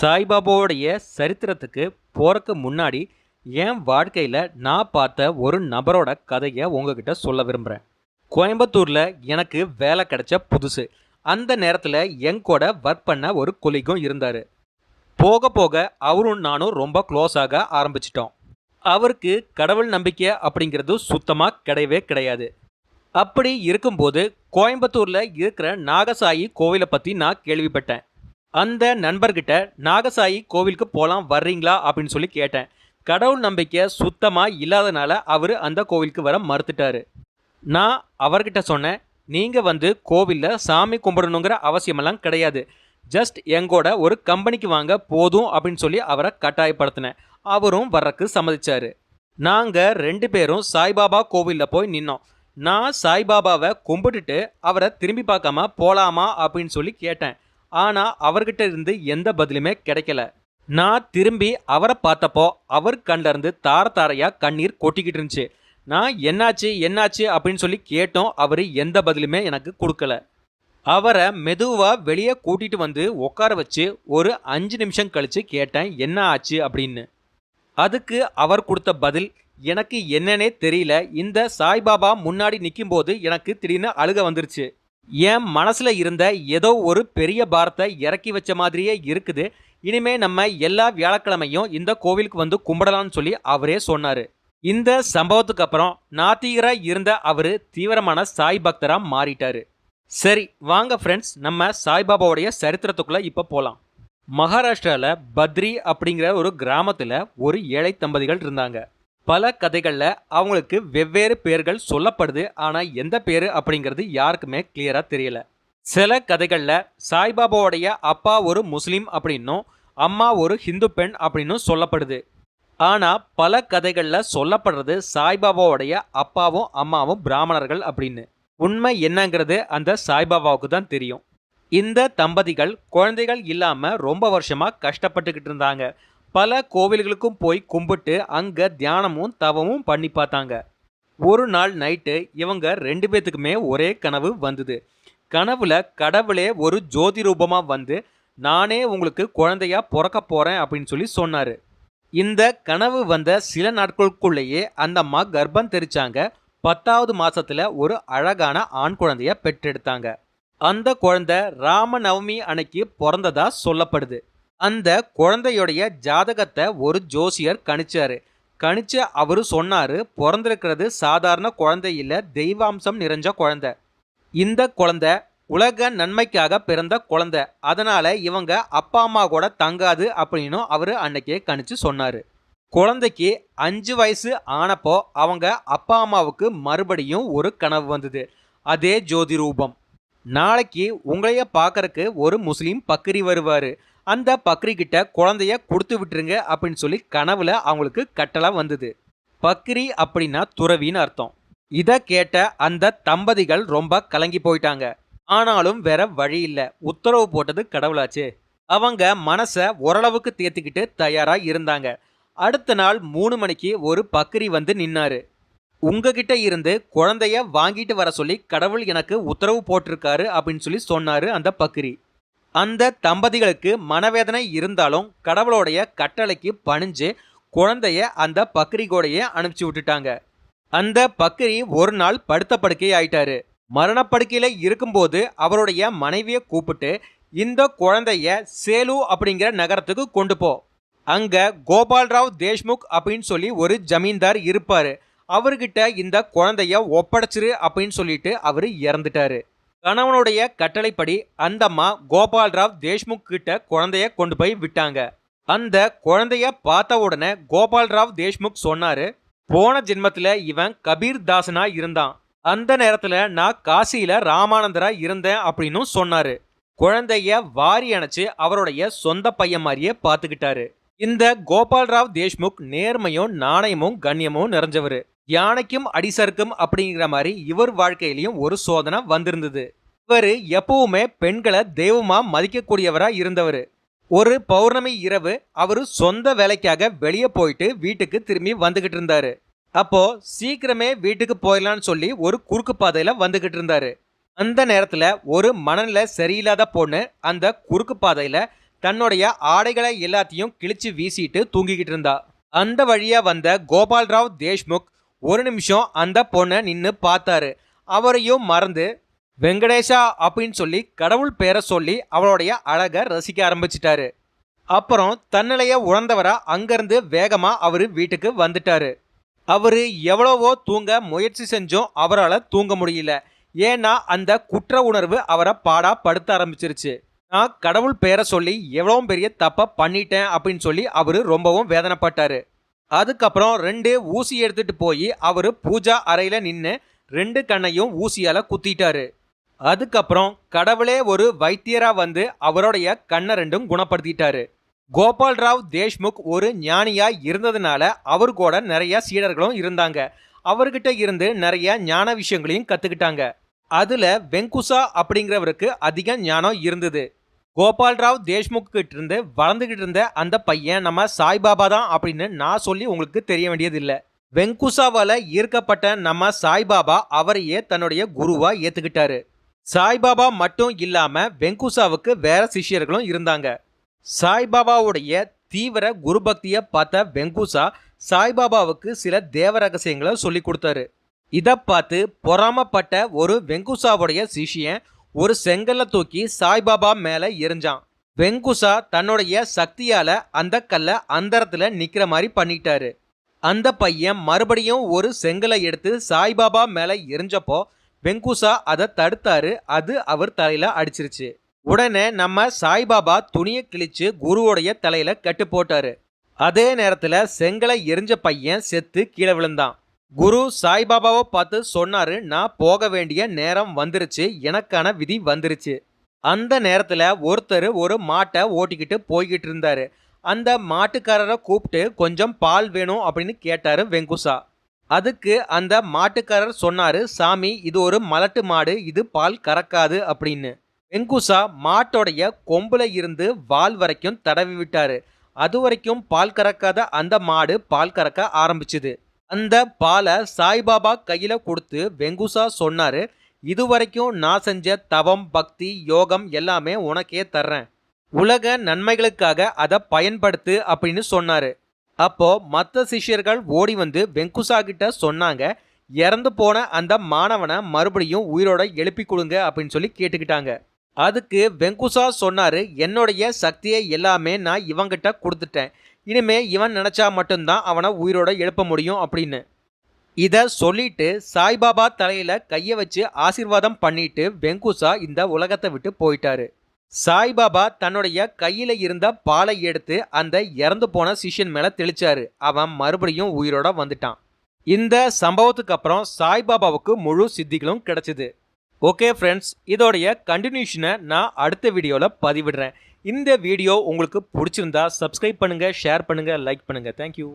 சாய்பாபாவோடைய சரித்திரத்துக்கு போகிறக்கு முன்னாடி என் வாழ்க்கையில் நான் பார்த்த ஒரு நபரோட கதையை உங்ககிட்ட சொல்ல விரும்புகிறேன் கோயம்புத்தூரில் எனக்கு வேலை கிடைச்ச புதுசு. அந்த நேரத்தில் என் கூட ஒர்க் பண்ண ஒரு கொலிக்கும் இருந்தார். போக போக அவரும் நானும் ரொம்ப க்ளோஸ் ஆக ஆரம்பிச்சிட்டோம். அவருக்கு கடவுள் நம்பிக்கை அப்படிங்கிறது சுத்தமாக கிடையவே கிடையாது. அப்படி இருக்கும்போது கோயம்புத்தூரில் இருக்கிற நாகசாயி கோவிலை பற்றி நான் கேள்விப்பட்டேன். அந்த நண்பர்கிட்ட நாகசாயி கோவிலுக்கு போகலாம் வர்றீங்களா? அப்படின்னு சொல்லி கேட்டேன். கடவுள் நம்பிக்கை சுத்தமாக இல்லாதனால அவர் அந்த கோவிலுக்கு வர மறுத்துட்டாரு. நான் அவர்கிட்ட சொன்னேன் நீங்கள் வந்து கோவிலில் சாமி கும்பிடணுங்கிற அவசியமெல்லாம் கிடையாது. ஜஸ்ட் எங்கூட ஒரு கம்பெனிக்கு வாங்க போதும் அப்படின்னு சொல்லி அவரை கட்டாயப்படுத்தினேன். அவரும் வர்றக்கு சம்மதிச்சார். நாங்கள் ரெண்டு பேரும் சாய்பாபா கோவிலில் போய் நின்னோம். நான் சாய்பாபாவை கும்பிட்டுட்டு அவரை திரும்பி பார்க்காம போகலாமா அப்படின்னு சொல்லி கேட்டேன். ஆனால் அவர்கிட்ட இருந்து எந்த பதிலுமே கிடைக்கல. நான் திரும்பி அவரை பார்த்தப்போ அவர் கண்டிருந்து தார தாரையாக கண்ணீர் கொட்டிக்கிட்டு இருந்துச்சு. நான் என்னாச்சு என்னாச்சு அப்படின்னு சொல்லி கேட்டோம் அவர் எந்த பதிலுமே எனக்கு கொடுக்கல. அவரை மெதுவாக வெளியே கூட்டிகிட்டு வந்து உட்கார வச்சு ஒரு அஞ்சு நிமிஷம் கழித்து கேட்டேன் என்ன ஆச்சு அப்படின்னு. அதுக்கு அவர் கொடுத்த பதில் எனக்கு என்னன்னே தெரியல இந்த சாய்பாபா முன்னாடி நிற்கும்போது எனக்கு திடீர்னு அழுக வந்துருச்சு. என் மனசில் இருந்த ஏதோ ஒரு பெரிய பாரத்தை இறக்கி வச்ச மாதிரியே இருக்குது. இனிமே நம்ம எல்லா வியாழக்கிழமையும் இந்த கோவிலுக்கு வந்து கும்பிடலாம்னு சொல்லி அவரே சொன்னார். இந்த சம்பவத்துக்கு அப்புறம் நாத்திகராக இருந்த அவர் தீவிரமான சாய் பக்தராக மாறிட்டார். சரி வாங்க ஃப்ரெண்ட்ஸ் நம்ம சாய்பாபாவுடைய சரித்திரத்துக்குள்ளே இப்போ போகலாம் மகாராஷ்டிராவில் பத்ரி அப்படிங்கிற ஒரு கிராமத்தில் ஒரு ஏழை தம்பதிகள் இருந்தாங்க. பல கதைகளில் அவங்களுக்கு வெவ்வேறு பேர்கள் சொல்லப்படுது. ஆனால் எந்த பேர் அப்படிங்கிறது யாருக்குமே கிளியராக தெரியல. சில கதைகளில் சாய்பாபாவுடைய அப்பா ஒரு முஸ்லீம் அப்படின்னும் அம்மா ஒரு ஹிந்து பெண் அப்படின்னும் சொல்லப்படுது. ஆனால் பல கதைகளில் சொல்லப்படுறது சாய்பாபாவுடைய அப்பாவும் அம்மாவும் பிராமணர்கள் அப்படின்னு. உண்மை என்னங்கிறது அந்த சாய்பாபாவுக்கு தான் தெரியும். இந்த தம்பதிகள் குழந்தைகள் இல்லாமல் ரொம்ப வருஷமாக கஷ்டப்பட்டுக்கிட்டு இருந்தாங்க. பல கோவில்களுக்கும் போய் கும்பிட்டு அங்கே தியானமும் தவமும் பண்ணி பார்த்தாங்க. ஒரு நாள் நைட்டு இவங்க ரெண்டு பேத்துக்குமே ஒரே கனவு வந்தது. கனவுல கடவுளே ஒரு ஜோதி ரூபமாக வந்து நானே உங்களுக்கு குழந்தையா பிறக்க போகிறேன் அப்படின்னு சொல்லி சொன்னார். இந்த கனவு வந்த சில நாட்களுக்குள்ளேயே அந்த அம்மா கர்ப்பம் தெரிச்சாங்க. பத்தாவது மாதத்தில் ஒரு அழகான ஆண் குழந்தைய பெற்றெடுத்தாங்க. அந்த குழந்தை ராமநவமி அன்னைக்கு பிறந்ததா சொல்லப்படுது. அந்த குழந்தையுடைய ஜாதகத்தை ஒரு ஜோசியர் கணிச்சாரு. கணிச்ச அவரு சொன்னாரு பிறந்திருக்கிறது சாதாரண குழந்தை இல்லை தெய்வாம்சம் நிறைஞ்ச குழந்தை. இந்த குழந்தை உலக நன்மைக்காக பிறந்த குழந்தை. அதனால இவங்க அப்பா அம்மா கூட தங்காது அப்படின்னு அவரு அன்னைக்கே கணிச்சு சொன்னாரு. குழந்தைக்கு அஞ்சு வயசு ஆனப்போ அவங்க அப்பா அம்மாவுக்கு மறுபடியும் ஒரு கனவு வந்தது. அதே ஜோதி ரூபம் நாளைக்கு உங்களைய பார்க்கறக்கு ஒரு முஸ்லீம் பக்ரி வருவார். அந்த பக்ரி கிட்ட குழந்தைய கொடுத்து விட்டுருங்க அப்படின்னு சொல்லி கனவுல அவங்களுக்கு கட்டளை வந்தது. பக்ரி அப்படின்னா துறவின்னு அர்த்தம். இதை கேட்ட அந்த தம்பதிகள் ரொம்ப கலங்கி போயிட்டாங்க. ஆனாலும் வேற வழி இல்லை. உத்தரவு போட்டது கடவுளாச்சு. அவங்க மனசை ஓரளவுக்கு தேர்த்திக்கிட்டு தயாராக இருந்தாங்க. அடுத்த நாள் மூணு மணிக்கு ஒரு பக்ரி வந்து நின்னாரு. உங்ககிட்ட இருந்து குழந்தைய வாங்கிட்டு வர சொல்லி கடவுள் எனக்கு உத்தரவு போட்டிருக்காரு அப்படின்னு சொல்லி சொன்னாரு அந்த பக்ரி. அந்த தம்பதிகளுக்கு மனவேதனை இருந்தாலும் கடவுளோடைய கட்டளைக்கு பணிஞ்சு குழந்தைய அந்த பக்ரிகோடையே அனுப்பிச்சி அனுப்பிச்சு விட்டுட்டாங்க. அந்த பக்ரி ஒரு நாள் படுத்த படுக்கை ஆயிட்டாரு. மரணப்படுக்கையில் இருக்கும்போது அவருடைய மனைவியை கூப்பிட்டு இந்த குழந்தைய சேலு அப்படிங்கிற நகரத்துக்கு கொண்டு போ. அங்க கோபால்ராவ் தேஷ்முக் அப்படின்னு சொல்லி ஒரு ஜமீன்தார் இருப்பாரு. அவர்கிட்ட இந்த குழந்தைய ஒப்படைச்சிரு அப்படின்னு சொல்லிட்டு அவர் இறந்துட்டாரு. கணவனுடைய கட்டளைப்படி அந்த அம்மா கோபால்ராவ் தேஷ்முக் கிட்ட குழந்தைய கொண்டு போய் விட்டாங்க. அந்த குழந்தைய பார்த்த உடனே கோபால்ராவ் தேஷ்முக் சொன்னாரு போன ஜென்மத்தில் இவன் கபீர் தாசனா இருந்தான். அந்த நேரத்தில் நான் காசியில் ராமானந்தரா இருந்தேன் அப்படின்னு சொன்னாரு. குழந்தைய வாரி அணைச்சு அவருடைய சொந்த பையன் மாதிரியே பார்த்துக்கிட்டாரு. இந்த கோபால்ராவ் தேஷ்முக் நேர்மையும் நாணயமும் கண்ணியமும் நிறைஞ்சவர். யானைக்கும் அடிசருக்கும் அப்படிங்கிற மாதிரி இவர் வாழ்க்கையிலையும் ஒரு சோதனை வந்திருந்தது. இவர் எப்பவுமே பெண்களை தெய்வமாக மதிக்கக்கூடியவராக இருந்தவர். ஒரு பௌர்ணமி இரவு அவர் சொந்த வேலைக்காக வெளியே போயிட்டு வீட்டுக்கு திரும்பி வந்துக்கிட்டு இருந்தாரு. அப்போ சீக்கிரமே வீட்டுக்கு போயிடலான்னு சொல்லி ஒரு குறுக்கு பாதையில வந்துகிட்டு இருந்தாரு. அந்த நேரத்துல ஒரு மனநிலை சரியில்லாத பொண்ணு அந்த குறுக்கு பாதையில தன்னுடைய ஆடைகளை எல்லாத்தையும் கிழிச்சு வீசிட்டு தூங்கிக்கிட்டு இருந்தா. அந்த வழியா வந்த கோபால்ராவ் தேஷ்முக் ஒரு நிமிஷம் அந்த பொண்ணை நின்று பார்த்தாரு. அவரையும் மறந்து வெங்கடேஷா அப்படின்னு சொல்லி கடவுள் பேரை சொல்லி அவளுடைய அழகை ரசிக்க ஆரம்பிச்சிட்டாரு. அப்புறம் தன்னிலைய உணர்ந்தவராக அங்கேருந்து வேகமாக அவர் வீட்டுக்கு வந்துட்டாரு. அவர் எவ்வளவோ தூங்க முயற்சி செஞ்சும் அவரால் தூங்க முடியல. ஏன்னா அந்த குற்ற உணர்வு அவரை பாடா படுத்த ஆரம்பிச்சிருச்சு. நான் கடவுள் பேரை சொல்லி எவ்வளோ பெரிய தப்பை பண்ணிட்டேன் அப்படின்னு சொல்லி அவர் ரொம்பவும் வேதனைப்பட்டாரு. அதுக்கப்புறம் ரெண்டு ஊசி எடுத்துட்டு போய் அவர் பூஜா அறையில் நின்று ரெண்டு கண்ணையும் ஊசியால் குத்திட்டாரு. அதுக்கப்புறம் கடவுளே ஒரு வைத்தியராக வந்து அவருடைய கண்ணை ரெண்டும் குணப்படுத்திட்டாரு. கோபால் ராவ் தேஷ்முக் ஒரு ஞானியாக இருந்ததுனால அவர் கூட நிறைய சீடர்களும் இருந்தாங்க. அவர்கிட்ட இருந்து நிறைய ஞான விஷயங்களையும் கற்றுக்கிட்டாங்க அதில் வெங்குசா அப்படிங்கிறவருக்கு அதிக ஞானம் இருந்தது. கோபால்ராவ் ராவ் கிட்ட இருந்து வளர்ந்துகிட்டு இருந்த அந்த பையன் நம்ம சாய்பாபா தான் அப்படின்னு நான் சொல்லி உங்களுக்கு தெரிய வேண்டியதில்லை. வெங்குசாவால் ஈர்க்கப்பட்ட நம்ம சாய்பாபா அவரையே தன்னுடைய குருவாக ஏற்றுக்கிட்டாரு சாய்பாபா மட்டும் இல்லாமல் வெங்குசாவுக்கு வேற சிஷ்யர்களும் இருந்தாங்க. சாய்பாபாவுடைய தீவிர குரு பக்தியை பார்த்த வெங்குசா சாய்பாபாவுக்கு சில தேவ ரகசியங்களை சொல்லி கொடுத்தாரு. இதை பார்த்து பொறாமப்பட்ட ஒரு வெங்குசாவுடைய சிஷ்யன் ஒரு செங்கல்ல தூக்கி சாய்பாபா மேலே எரிஞ்சான். வெங்குசா தன்னுடைய சக்தியால் அந்த கல்லை அந்தரத்தில் நிற்கிற மாதிரி பண்ணிட்டாரு. அந்த பையன் மறுபடியும் ஒரு செங்கலை எடுத்து சாய்பாபா மேலே எரிஞ்சப்போ வெங்குசா அதை தடுத்தாரு. அது அவர் தலையில் அடிச்சிருச்சு. உடனே நம்ம சாய்பாபா துணியை கிழிச்சு குருவோடைய தலையில் கட்டு போட்டாரு. அதே நேரத்தில் செங்கலை எரிஞ்ச பையன் செத்து கீழே விழுந்தான். குரு சாய்பாபாவை பார்த்து சொன்னாரு நான் போக வேண்டிய நேரம் வந்துருச்சு எனக்கான விதி வந்துருச்சு. அந்த நேரத்தில் ஒருத்தர் ஒரு மாட்டை ஓட்டிக்கிட்டு போய்கிட்டு இருந்தாரு. அந்த மாட்டுக்காரரை கூப்பிட்டு கொஞ்சம் பால் வேணும் அப்படின்னு கேட்டாரு வெங்குசா. அதுக்கு அந்த மாட்டுக்காரர் சொன்னாரு சாமி இது ஒரு மலட்டு மாடு இது பால் கறக்காது அப்படின்னு. வெங்குசா மாட்டோடைய கொம்புல இருந்து வால் வரைக்கும் தடவி விட்டாரு. அது வரைக்கும் பால் கறக்காத அந்த மாடு பால் கறக்க ஆரம்பிச்சுது. அந்த பாலை சாய்பாபா கையில் கொடுத்து வெங்குசா சொன்னார் இது வரைக்கும் நான் செஞ்ச தவம் பக்தி யோகம் எல்லாமே உனக்கே தர்றேன். உலக நன்மைகளுக்காக அதை பயன்படுத்து அப்படின்னு சொன்னார். அப்போ மற்ற சிஷ்யர்கள் ஓடி வந்து வெங்குசா கிட்ட சொன்னாங்க இறந்து போன அந்த மாணவனை மறுபடியும் உயிரோட எழுப்பி கொடுங்க அப்படின்னு சொல்லி கேட்டுக்கிட்டாங்க. அதுக்கு வெங்குசா சொன்னார் என்னுடைய சக்தியை எல்லாமே நான் இவங்கிட்ட கொடுத்துட்டேன். இனிமே இவன் நினச்சா மட்டும்தான் அவனை உயிரோட எழுப்ப முடியும் அப்படின்னு. இதை சொல்லிட்டு சாய்பாபா தலையில் கையை வச்சு ஆசீர்வாதம் பண்ணிட்டு வெங்குசா இந்த உலகத்தை விட்டு போயிட்டாரு. சாய்பாபா தன்னுடைய கையில் இருந்த பாலை எடுத்து அந்த இறந்து போன சிஷ்யன் மேலே தெளிச்சாரு. அவன் மறுபடியும் உயிரோட வந்துட்டான். இந்த சம்பவத்துக்கு அப்புறம் சாய்பாபாவுக்கு முழு சித்திகளும் கிடச்சிது. ஓகே ஃப்ரெண்ட்ஸ் இதோடைய கண்டினியூஷனை நான் அடுத்த வீடியோவில் பதிவிடுறேன். இந்த வீடியோ உங்களுக்கு பிடிச்சிருந்தா சப்ஸ்கிரைப் பண்ணுங்கள் ஷேர் பண்ணுங்கள் லைக் பண்ணுங்கள் தேங்க்யூ